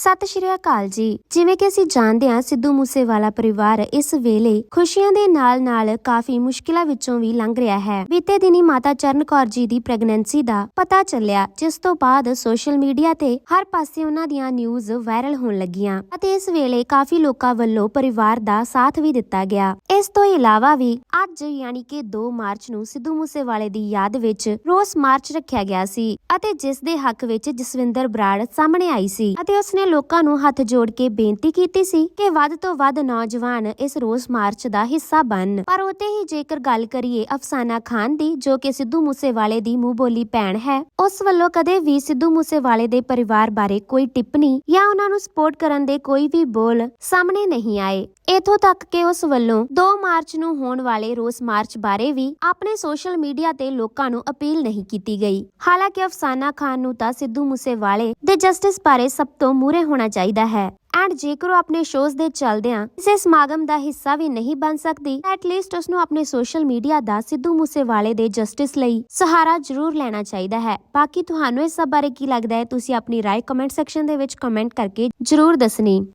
ਸਤਿ ਸ਼੍ਰੀ ਅਕਾਲ ਜੀ। ਜਿਵੇਂ ਕਿ ਅਸੀਂ ਜਾਣਦੇ ਹਾਂ, ਸਿੱਧੂ ਮੂਸੇਵਾਲਾ ਪਰਿਵਾਰ ਇਸ ਵੇਲੇ ਖੁਸ਼ੀਆਂ ਦੇ ਨਾਲ-ਨਾਲ ਕਾਫੀ ਮੁਸ਼ਕਿਲਾਂ ਵਿੱਚੋਂ ਵੀ ਲੰਘ ਰਿਹਾ ਹੈ। ਬੀਤੇ ਦਿਨੀ ਮਾਤਾ ਚਰਨ ਕੌਰ ਜੀ ਦੀ ਪ੍ਰੈਗਨੈਂਸੀ ਦਾ ਪਤਾ ਚੱਲਿਆ, ਜਿਸ ਤੋਂ ਬਾਅਦ ਸੋਸ਼ਲ ਮੀਡੀਆ ਤੇ ਹਰ ਪਾਸੇ ਉਹਨਾਂ ਦੀਆਂ ਨਿਊਜ਼ ਵਾਇਰਲ ਹੋਣ ਲੱਗੀਆਂ ਅਤੇ ਇਸ ਵੇਲੇ ਕਾਫੀ ਲੋਕਾਂ ਵੱਲੋਂ ਪਰਿਵਾਰ ਦਾ ਸਾਥ ਵੀ ਦਿੱਤਾ ਗਿਆ। ਇਸ ਤੋਂ ਇਲਾਵਾ ਵੀ ਅੱਜ ਯਾਨੀ ਕਿ 2 ਮਾਰਚ ਨੂੰ ਸਿੱਧੂ ਮੂਸੇਵਾਲੇ ਦੀ ਯਾਦ ਵਿੱਚ ਰੋਸ ਮਾਰਚ ਰੱਖਿਆ ਗਿਆ ਸੀ ਅਤੇ ਜਿਸ ਦੇ ਹੱਕ ਵਿੱਚ ਜਸਵਿੰਦਰ ਬਰਾੜ ਸਾਹਮਣੇ ਆਈ ਸੀ ਅਤੇ ਉਸਨੇ ਲੋਕਾਂ ਨੂੰ ਹੱਥ ਜੋੜ ਕੇ ਬੇਨਤੀ ਕੀਤੀ ਸੀ ਕਿ ਵੱਧ ਤੋਂ ਵੱਧ ਨੌਜਵਾਨ ਇਸ ਰੋਸ ਮਾਰਚ ਦਾ ਹਿੱਸਾ ਬਣਨ ਪਰ ਉਤੇ ਹੀ ਜੇਕਰ ਗੱਲ ਕਰੀਏ ਅਫਸਾਨਾ ਖਾਨ ਦੀ, ਜੋ ਕਿ ਸਿੱਧੂ ਮੂਸੇਵਾਲੇ ਦੀ ਮੂੰਹ ਬੋਲੀ ਭੈਣ ਹੈ, ਉਸ ਵੱਲੋਂ ਕਦੇ ਵੀ ਸਿੱਧੂ ਮੂਸੇਵਾਲੇ ਦੇ ਪਰਿਵਾਰ ਬਾਰੇ ਕੋਈ ਟਿੱਪਣੀ ਜਾਂ ਉਹਨਾਂ ਨੂੰ ਸਪੋਰਟ ਕਰਨ ਦੇ ਕੋਈ ਵੀ ਬੋਲ ਸਾਹਮਣੇ ਨਹੀਂ ਆਏ। ਇਥੋਂ ਤੱਕ ਕਿ ਉਸ ਵੱਲੋਂ ਦੋ ਮਾਰਚ ਨੂੰ ਹੋਣ ਵਾਲੇ ਰੋਸ ਮਾਰਚ ਬਾਰੇ ਵੀ ਆਪਣੇ ਸੋਸ਼ਲ ਮੀਡੀਆ ਤੇ ਲੋਕਾਂ ਨੂੰ ਅਪੀਲ ਨਹੀਂ ਕੀਤੀ ਗਈ। ਹਾਲਾਂਕਿ ਅਫਸਾਨਾ ਖਾਨ ਨੂੰ ਤਾਂ ਸਿੱਧੂ ਮੂਸੇਵਾਲੇ ਦੇ ਜਸਟਿਸ ਬਾਰੇ ਸਭ ਤੋਂ ਮੂਰੇ ਹੋਣਾ ਚਾਹੀਦਾ ਹੈ। ਐਂਡ ਜੇਕਰ ਉਹ ਆਪਣੇ ਸ਼ੋਜ਼ ਦੇ ਚੱਲਦਿਆਂ ਕਿਸੇ ਸਮਾਗਮ ਦਾ ਹਿੱਸਾ ਵੀ ਨਹੀਂ ਬਣ ਸਕਦੀ ਐਟਲੀਸਟ ਉਸ ਨੂੰ ਆਪਣੇ ਸੋਸ਼ਲ ਮੀਡੀਆ ਦਾ ਸਿੱਧੂ ਮੂਸੇਵਾਲੇ ਦੇ ਜਸਟਿਸ ਲਈ ਸਹਾਰਾ ਜ਼ਰੂਰ ਲੈਣਾ ਚਾਹੀਦਾ ਹੈ। ਬਾਕੀ ਤੁਹਾਨੂੰ ਇਸ ਸਭ ਬਾਰੇ ਕੀ ਲੱਗਦਾ ਹੈ, ਤੁਸੀਂ ਆਪਣੀ ਰਾਏ ਕਮੈਂਟ ਸੈਕਸ਼ਨ ਦੇ ਵਿੱਚ ਕਮੈਂਟ ਕਰਕੇ ਜ਼ਰੂਰ ਦੱਸਣੀ।